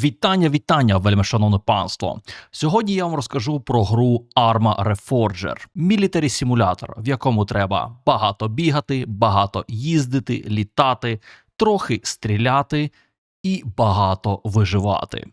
Вітання, вітання, вельми шановне панство. Сьогодні я вам розкажу про гру Arma Reforger. мілітарі симулятор, в якому треба багато бігати, багато їздити, літати, трохи стріляти і багато виживати.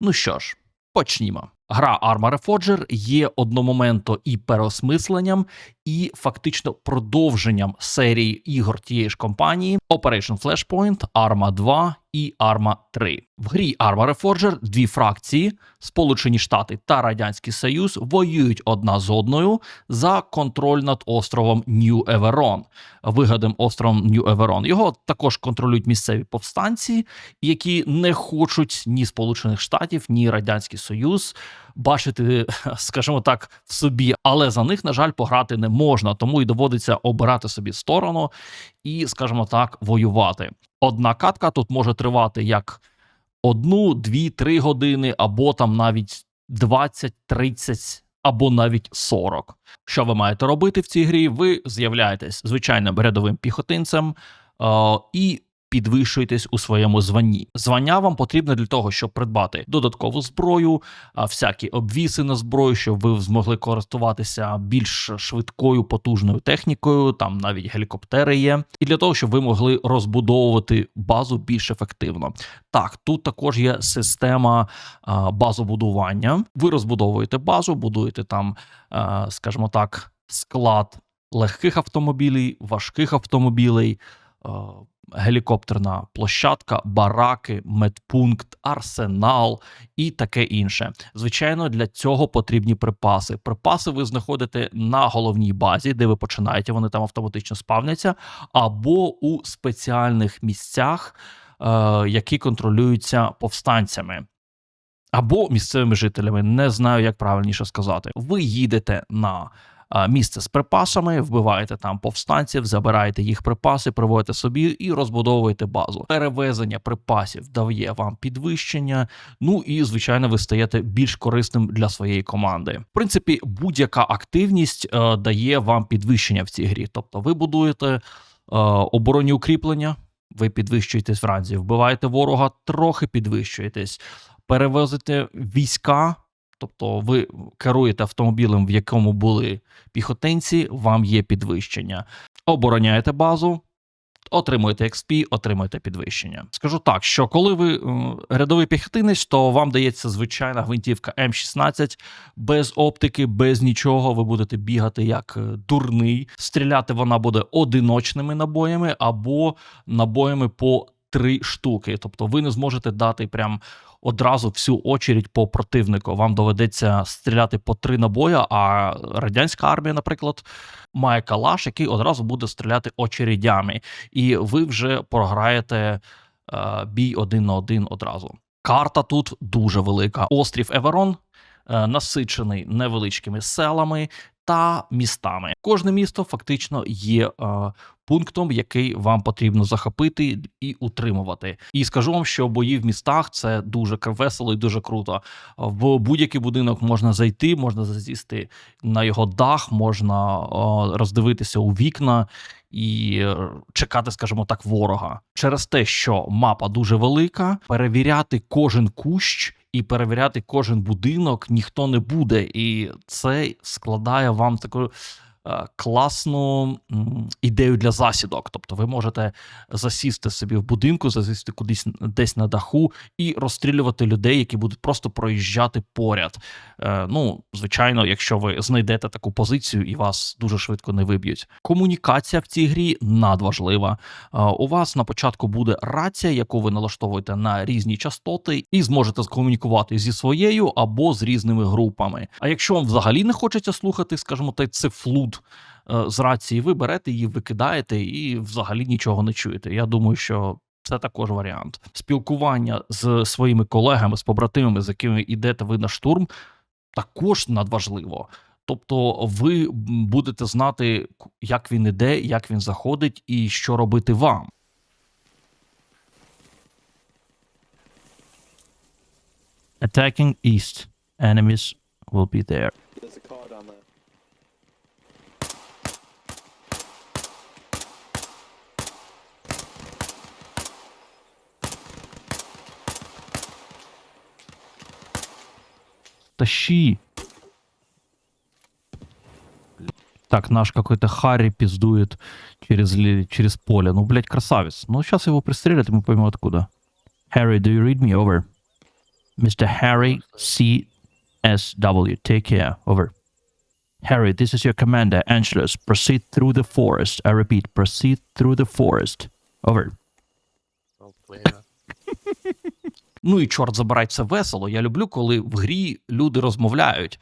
Ну що ж, почнімо. Гра Arma Reforger є одномоментно і переосмисленням, і фактично продовженням серії ігор тієї ж компанії Operation Flashpoint, Arma 2 і Arma 3. В грі Arma Reforger дві фракції, Сполучені Штати та Радянський Союз, воюють одна з одною за контроль над островом Нью Еверон, вигадим островом Нью Еверон. Його також контролюють місцеві повстанці, які не хочуть ні Сполучених Штатів, ні Радянський Союз бачити, скажімо так, в собі, але за них, на жаль, пограти не можна, тому і доводиться обирати собі сторону і, скажімо так, воювати. Одна катка тут може тривати як одну, дві, три години, або там навіть 20, 30, або навіть 40. Що ви маєте робити в цій грі? Ви з'являєтесь звичайним рядовим піхотинцем е, і підвищуєтесь у своєму званні. Звання вам потрібне для того, щоб придбати додаткову зброю, всякі обвіси на зброю, щоб ви змогли користуватися більш швидкою потужною технікою. Там навіть гелікоптери є, і для того, щоб ви могли розбудовувати базу більш ефективно. Так, тут також є система базобудування. Ви розбудовуєте базу, будуєте там, скажімо так, склад легких автомобілів, важких автомобілей. Гелікоптерна площадка, бараки, медпункт, арсенал і таке інше. Звичайно, для цього потрібні припаси. Припаси ви знаходите на головній базі, де ви починаєте, вони там автоматично спавняться, або у спеціальних місцях, е, які контролюються повстанцями. Або місцевими жителями, не знаю, як правильніше сказати. Ви їдете на місце з припасами, вбиваєте там повстанців, забираєте їх припаси, приводите собі і розбудовуєте базу. Перевезення припасів дає вам підвищення. Ну і звичайно, ви стаєте більш корисним для своєї команди. В принципі, будь-яка активність е, дає вам підвищення в цій грі. Тобто, ви будуєте е, оборонні укріплення. Ви підвищуєтесь в ранзі, вбиваєте ворога, трохи підвищуєтесь, перевозите війська, Тобто ви керуєте автомобілем, в якому були піхотинці, вам є підвищення. Обороняєте базу, отримуєте XP, отримуєте підвищення. Скажу так, що коли ви е, рядовий піхотинець, то вам дається звичайна гвинтівка М16 без оптики, без нічого. Ви будете бігати як е, дурний. Стріляти вона буде одиночними набоями або набоями по три штуки. Тобто ви не зможете дати прям одразу всю очередь по противнику. Вам доведеться стріляти по три набоя. А радянська армія, наприклад, має калаш, який одразу буде стріляти очередями, і ви вже програєте е, бій один на один одразу. Карта тут дуже велика. Острів Еверон. Е, насичений невеличкими селами та містами. Кожне місто фактично є е, пунктом, який вам потрібно захопити і утримувати. І скажу вам, що бої в містах це дуже весело і дуже круто. В будь-який будинок можна зайти, можна зазісти на його дах, можна е, роздивитися у вікна. І е, чекати, скажімо так, ворога через те, що мапа дуже велика, перевіряти кожен кущ і перевіряти кожен будинок ніхто не буде, і це складає вам таку класну ідею для засідок. Тобто ви можете засісти собі в будинку, засісти кудись десь на даху і розстрілювати людей, які будуть просто проїжджати поряд. Е, ну, звичайно, якщо ви знайдете таку позицію і вас дуже швидко не виб'ють. Комунікація в цій грі надважлива. Е, у вас на початку буде рація, яку ви налаштовуєте на різні частоти, і зможете скомунікувати зі своєю або з різними групами. А якщо вам взагалі не хочеться слухати, скажімо, той цифлуд Е, з рації, ви берете її, викидаєте і взагалі нічого не чуєте. Я думаю, що. Це також варіант спілкування з своїми колегами, з побратимами, з якими йдете ви на штурм, також надважливо. Тобто, ви будете знати, як він іде, як він заходить, і що робити вам. Attacking east. Enemies will be there. Тащи. Так, наш какой-то Харри пиздует через, ли- через поле. Ну, блядь, красавец. Ну, сейчас его пристрелят, и мы поймем откуда. Harry, do you read me? Over. Mr. Harry C.S.W. Take care. Over. Harry, this is your commander, Angelus. Proceed through the forest. I repeat, proceed through the forest. Over. Ну і чорт забирай, це весело. Я люблю, коли в грі люди розмовляють.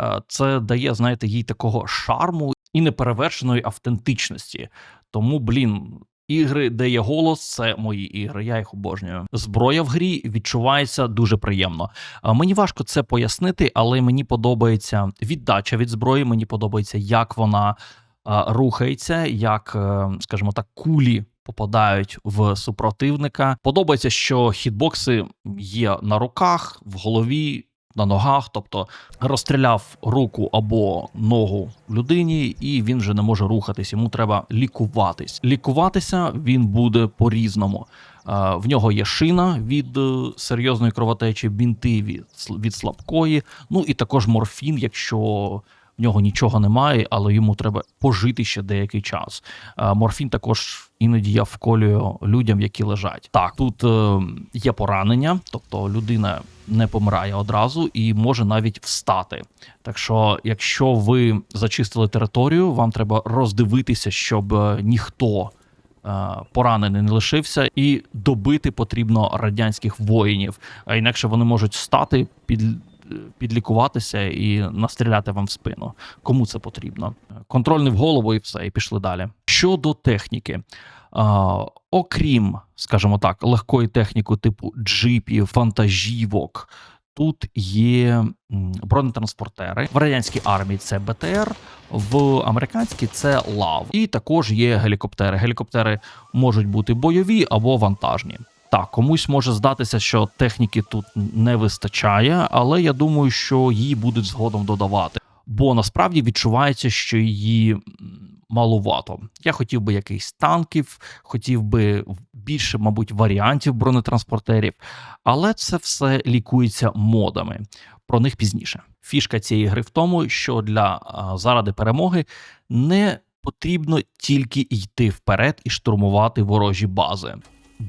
Е, Це дає, знаєте, їй такого шарму і неперевершеної автентичності. Тому, блін, ігри, де є голос, це мої ігри. Я їх обожнюю. Зброя в грі відчувається дуже приємно. Е, Мені важко це пояснити, але мені подобається віддача від зброї. Мені подобається, як вона е, рухається, як, скажімо так, кулі попадають в супротивника. Подобається, що хітбокси є на руках, в голові. На ногах, тобто розстріляв руку або ногу людині, і він вже не може рухатись. Йому треба лікуватись. Лікуватися він буде по-різному. Е, В нього є шина від е, серйозної кровотечі, бінти від, від слабкої. Ну і також морфін, якщо в нього нічого немає, але йому треба пожити ще деякий час. Е, Морфін також іноді я вколюю людям, які лежать. Так, тут е, є поранення, тобто людина не помирає одразу і може навіть встати. Так що, якщо ви зачистили територію, вам треба роздивитися, щоб е, ніхто. Поранений не лишився, і добити потрібно радянських воїнів, а інакше вони можуть стати під, підлікуватися і настріляти вам в спину. Кому це потрібно? Контрольний в голову і все, і пішли далі. Щодо техніки, окрім, скажімо так, легкої техніки типу джипів, вантажівок. Тут є бронетранспортери. В радянській армії це БТР, в американській це ЛАВ. І також є гелікоптери. Гелікоптери можуть бути бойові або вантажні. Так, комусь може здатися, що техніки тут не вистачає, але я думаю, що її будуть згодом додавати. Бо насправді відчувається, що її малувато. Я хотів би якихось танків, хотів би більше, мабуть, варіантів бронетранспортерів, але це все лікується модами. Про них пізніше. Фішка цієї гри в тому, що для заради перемоги не потрібно тільки йти вперед і штурмувати ворожі бази.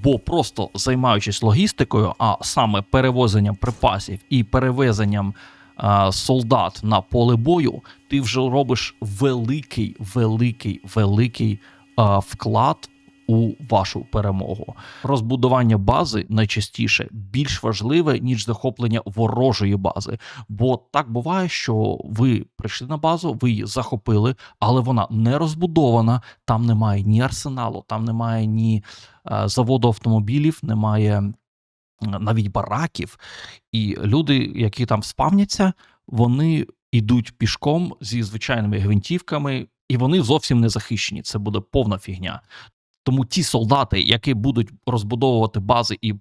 Бо просто займаючись логістикою, а саме перевозенням припасів і перевезенням а, солдат на поле бою, ти вже робиш великий, великий, великий а, вклад у вашу перемогу. Розбудування бази найчастіше більш важливе ніж захоплення ворожої бази. Бо так буває, що ви прийшли на базу, ви її захопили, але вона не розбудована. Там немає ні арсеналу, там немає ні е, заводу автомобілів, немає навіть бараків. І люди, які там спавняться, вони йдуть пішком зі звичайними гвинтівками, і вони зовсім не захищені. Це буде повна фігня. Тому ті солдати, які будуть розбудовувати бази і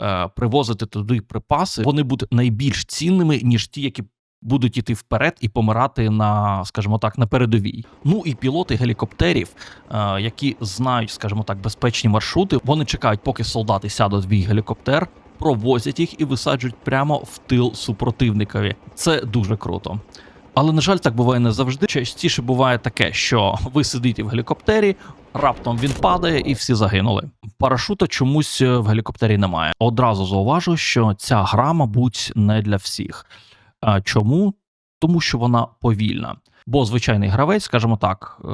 е, привозити туди припаси, вони будуть найбільш цінними, ніж ті, які будуть іти вперед і помирати на, скажімо так, на передовій. Ну і пілоти гелікоптерів, е, які знають, скажімо так, безпечні маршрути, вони чекають, поки солдати сядуть в свій гелікоптер, провозять їх і висаджують прямо в тил супротивникові. Це дуже круто. Але на жаль, так буває не завжди. Частіше буває таке, що ви сидите в гелікоптері, раптом він падає і всі загинули. Парашута чомусь е, в гелікоптері немає. Одразу зауважу, що ця гра, мабуть, не для всіх. Чому? Тому що вона повільна. Бо звичайний гравець, скажімо так, е,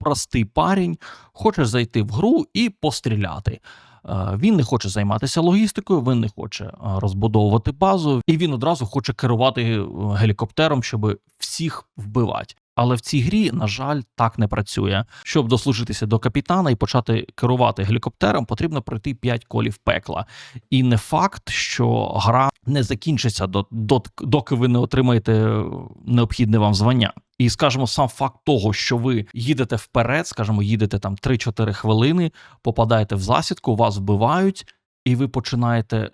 простий парень, хоче зайти в гру і постріляти. Е, Він не хоче займатися логістикою, він не хоче розбудовувати базу, і він одразу хоче керувати гелікоптером, щоб всіх вбивати. Але в цій грі, на жаль, так не працює. Щоб дослужитися до капітана і почати керувати гелікоптером, потрібно пройти 5 колів пекла. І не факт, що гра не закінчиться до, до, доки ви не отримаєте е, необхідне вам звання. І скажімо, сам факт того, що ви їдете вперед, скажімо, їдете там 3-4 хвилини, попадаєте в засідку, вас вбивають, і ви починаєте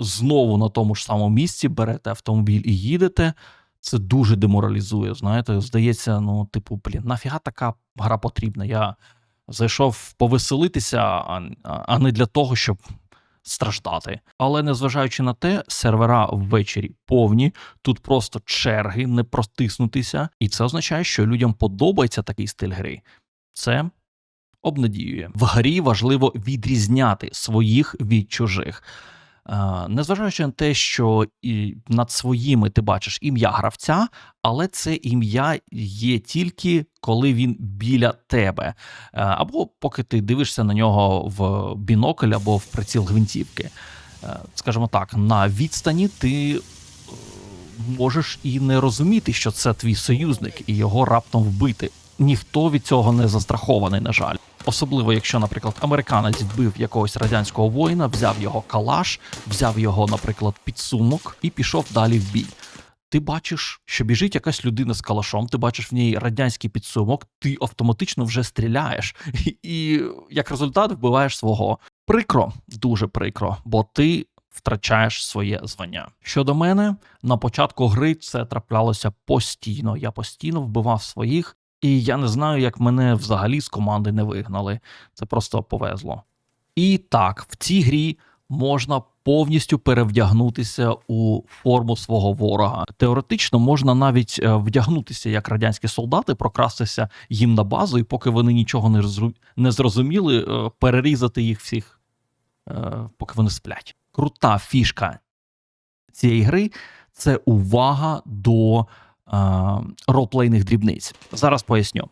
знову на тому ж самому місці, берете автомобіль і їдете. Це дуже деморалізує. Знаєте, здається, ну, типу, блін, нафіга така гра потрібна? Я зайшов повеселитися, а, не для того, щоб страждати. Але незважаючи на те, сервера ввечері повні, тут просто черги не протиснутися, і це означає, що людям подобається такий стиль гри. Це обнадіює. В грі важливо відрізняти своїх від чужих. Е, Незважаючи на те, що і над своїми ти бачиш ім'я гравця, але це ім'я є тільки коли він біля тебе, Е, або поки ти дивишся на нього в бінокль або в приціл гвинтівки. Е, Скажімо так, на відстані ти можеш і не розуміти, що це твій союзник, і його раптом вбити. Ніхто від цього не застрахований, на жаль. Особливо, якщо, наприклад, американець вбив якогось радянського воїна, взяв його калаш, взяв його, наприклад, підсумок і пішов далі в бій. Ти бачиш, що біжить якась людина з калашом, ти бачиш в ній радянський підсумок, ти автоматично вже стріляєш, і, і як результат вбиваєш свого. Прикро, дуже прикро, бо ти втрачаєш своє звання. Щодо мене, на початку гри це траплялося постійно. Я постійно вбивав своїх, і я не знаю, як мене взагалі з команди не вигнали. Це просто повезло. І так, в цій грі можна повністю перевдягнутися у форму свого ворога. Теоретично можна навіть е, вдягнутися як радянські солдати, прокрастися їм на базу, і поки вони нічого не зрозуміли, е, перерізати їх всіх, е, поки вони сплять. Крута фішка цієї гри це увага до ролплейних дрібниць. Зараз поясню.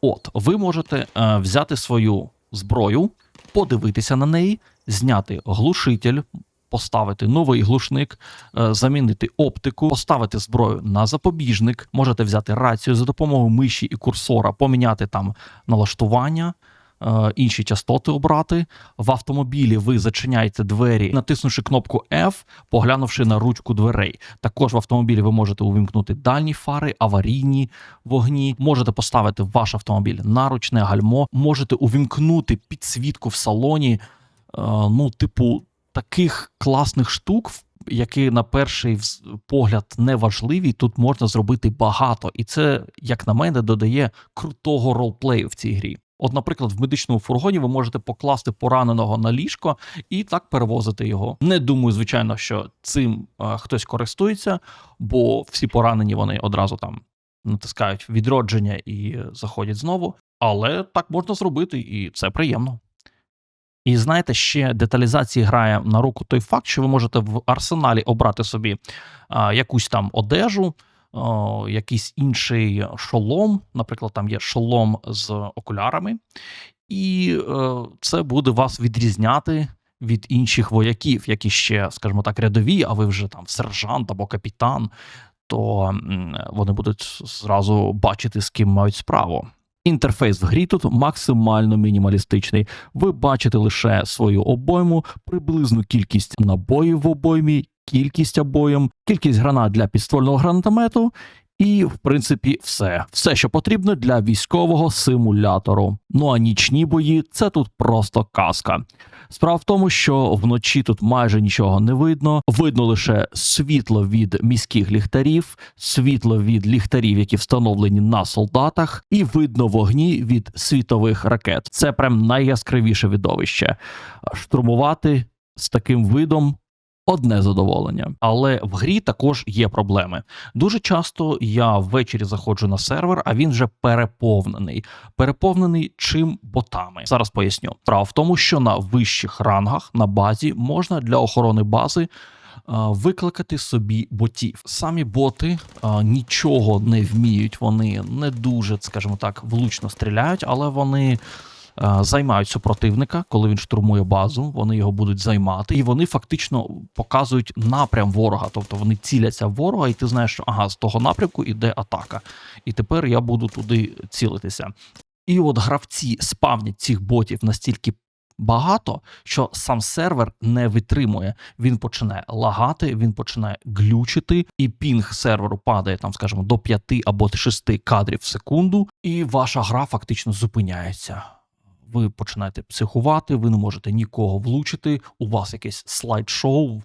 От, ви можете е, взяти свою зброю, подивитися на неї, зняти глушитель, поставити новий глушник, е, замінити оптику, поставити зброю на запобіжник. Можете взяти рацію за допомогою миші і курсора, поміняти там налаштування. Е, Інші частоти обрати в автомобілі. Ви зачиняєте двері, натиснувши кнопку F, поглянувши на ручку дверей. Також в автомобілі ви можете увімкнути дальні фари, аварійні вогні. Можете поставити ваш автомобіль на ручне гальмо, можете увімкнути підсвітку в салоні. Е, ну, типу, таких класних штук, які на перший погляд не важливі, тут можна зробити багато, і це, як на мене, додає крутого ролплею в цій грі. От, наприклад, в медичному фургоні ви можете покласти пораненого на ліжко і так перевозити його. Не думаю, звичайно, що цим е, хтось користується, бо всі поранені вони одразу там натискають відродження і заходять знову. Але так можна зробити, і це приємно. І знаєте, ще деталізації грає на руку той факт, що ви можете в арсеналі обрати собі а, якусь там одежу, а, якийсь інший шолом. Наприклад, там є шолом з окулярами, і е, це буде вас відрізняти від інших вояків, які ще, скажімо так, рядові, а ви вже там сержант або капітан, то вони будуть зразу бачити, з ким мають справу. Інтерфейс в грі тут максимально мінімалістичний. Ви бачите лише свою обойму, приблизну кількість набоїв в обоймі, кількість обоєм, кількість гранат для підствольного гранатомету. І, в принципі, все. Все, що потрібно для військового симулятору. Ну а нічні бої це тут просто казка. Справа в тому, що вночі тут майже нічого не видно. Видно лише світло від міських ліхтарів, світло від ліхтарів, які встановлені на солдатах, і видно вогні від світових ракет. Це прям найяскравіше видовище. Штурмувати з таким видом. Одне задоволення, але в грі також є проблеми. Дуже часто я ввечері заходжу на сервер, а він вже переповнений. Переповнений чим ботами. Зараз поясню. Справа в тому, що на вищих рангах на базі можна для охорони бази. Викликати собі ботів. Самі боти е, нічого не вміють, вони не дуже, скажімо так, влучно стріляють, але вони е, займають супротивника, коли він штурмує базу, вони його будуть займати, і вони фактично показують напрям ворога. Тобто вони ціляться в ворога, і ти знаєш, що ага, з того напрямку іде атака. І тепер я буду туди цілитися. І от гравці спавнять цих ботів настільки. Багато, що сам сервер не витримує. Він починає лагати, він починає глючити, і пінг серверу падає там, скажімо, до 5 або 6 кадрів в секунду, і ваша гра фактично зупиняється ви починаєте психувати, ви не можете нікого влучити. У вас якесь слайд-шоу,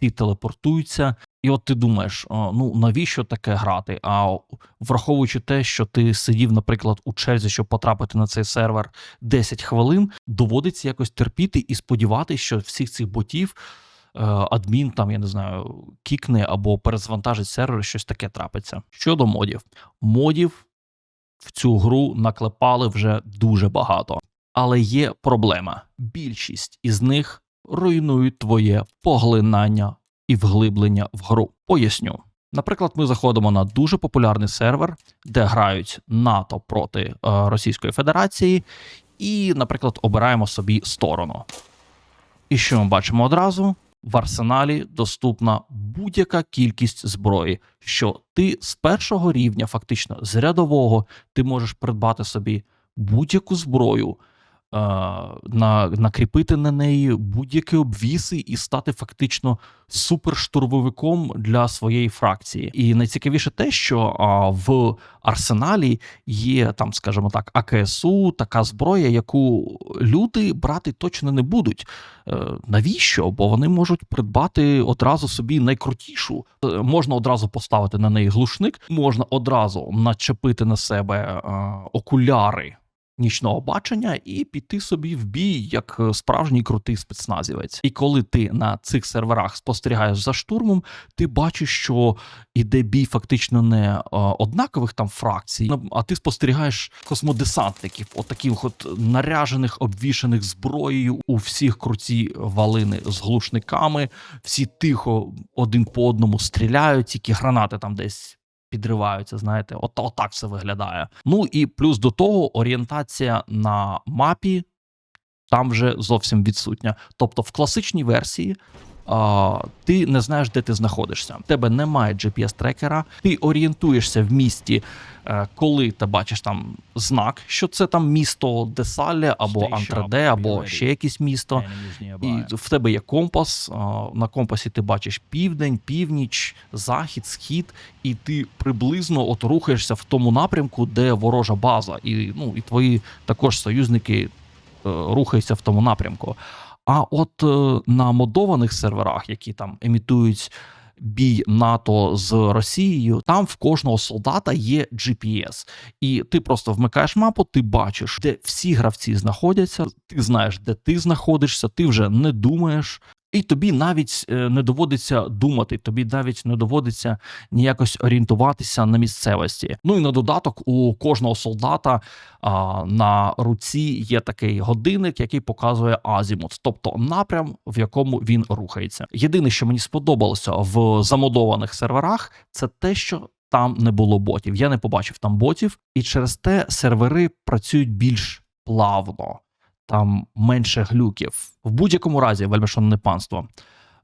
всі телепортуються. І от ти думаєш, ну навіщо таке грати? А враховуючи те, що ти сидів, наприклад, у черзі, щоб потрапити на цей сервер 10 хвилин, доводиться якось терпіти і сподіватися, що всіх цих ботів е, адмін там, я не знаю, кікне або перезвантажить сервер, щось таке трапиться. Щодо модів, модів в цю гру наклепали вже дуже багато. Але є проблема: більшість із них руйнують твоє поглинання і вглиблення в гру. Поясню. Наприклад, ми заходимо на дуже популярний сервер, де грають НАТО проти е, Російської Федерації, і, наприклад, обираємо собі сторону. І що ми бачимо одразу? В арсеналі доступна будь-яка кількість зброї, що ти з першого рівня, фактично з рядового, ти можеш придбати собі будь-яку зброю, на, накріпити на неї будь-які обвіси і стати фактично суперштурмовиком для своєї фракції. І найцікавіше те, що а, в арсеналі є там, скажімо так, АКСУ, така зброя, яку люди брати точно не будуть. Е, навіщо? Бо вони можуть придбати одразу собі найкрутішу. Е, Можна одразу поставити на неї глушник, можна одразу начепити на себе е, окуляри нічного бачення і піти собі в бій як е, справжній крутий спецназівець. І коли ти на цих серверах спостерігаєш за штурмом, ти бачиш, що іде бій фактично не е, однакових там фракцій, а ти спостерігаєш космодесантників, отаких от наряжених, обвішаних зброєю у всіх круті валини з глушниками, всі тихо один по одному стріляють, тільки гранати там десь підриваються, знаєте, от, отак все виглядає. Ну і плюс до того орієнтація на мапі там вже зовсім відсутня. Тобто в класичній версії. Ти не знаєш, де ти знаходишся. У тебе немає GPS-трекера, ти орієнтуєшся в місті, е, коли ти бачиш там знак, що це там місто Десале або Антраде, або ще якесь місто. І в тебе є компас. На компасі ти бачиш південь, північ, захід, схід, і ти приблизно от рухаєшся в тому напрямку, де ворожа база, і ну і твої також союзники е, рухаються в тому напрямку. А от е, на модованих серверах, які там емітують бій НАТО з Росією, там в кожного солдата є GPS. І ти просто вмикаєш мапу, ти бачиш, де всі гравці знаходяться, ти знаєш, де ти знаходишся, ти вже не думаєш. І тобі навіть е, не доводиться думати, тобі навіть не доводиться ніякось орієнтуватися на місцевості. Ну і на додаток у кожного солдата а, на руці є такий годинник, який показує азімут, тобто напрям, в якому він рухається. Єдине, що мені сподобалося в замодованих серверах, це те, що там не було ботів. Я не побачив там ботів, і через те сервери працюють більш плавно там менше глюків. В будь-якому разі, вельмишановне панство.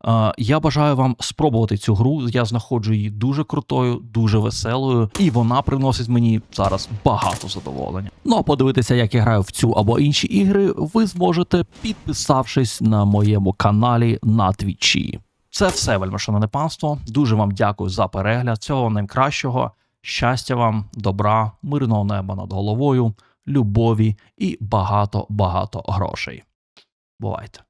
е, Я бажаю вам спробувати цю гру. Я знаходжу її дуже крутою, дуже веселою, і вона приносить мені зараз багато задоволення. Ну а подивитися, як я граю в цю або інші ігри, ви зможете підписавшись на моєму каналі на Твічі. Це все, вельмишановне панство. Дуже вам дякую за перегляд. Вам найкращого. Щастя вам, добра, мирного неба над головою любові і багато-багато грошей. Бувайте!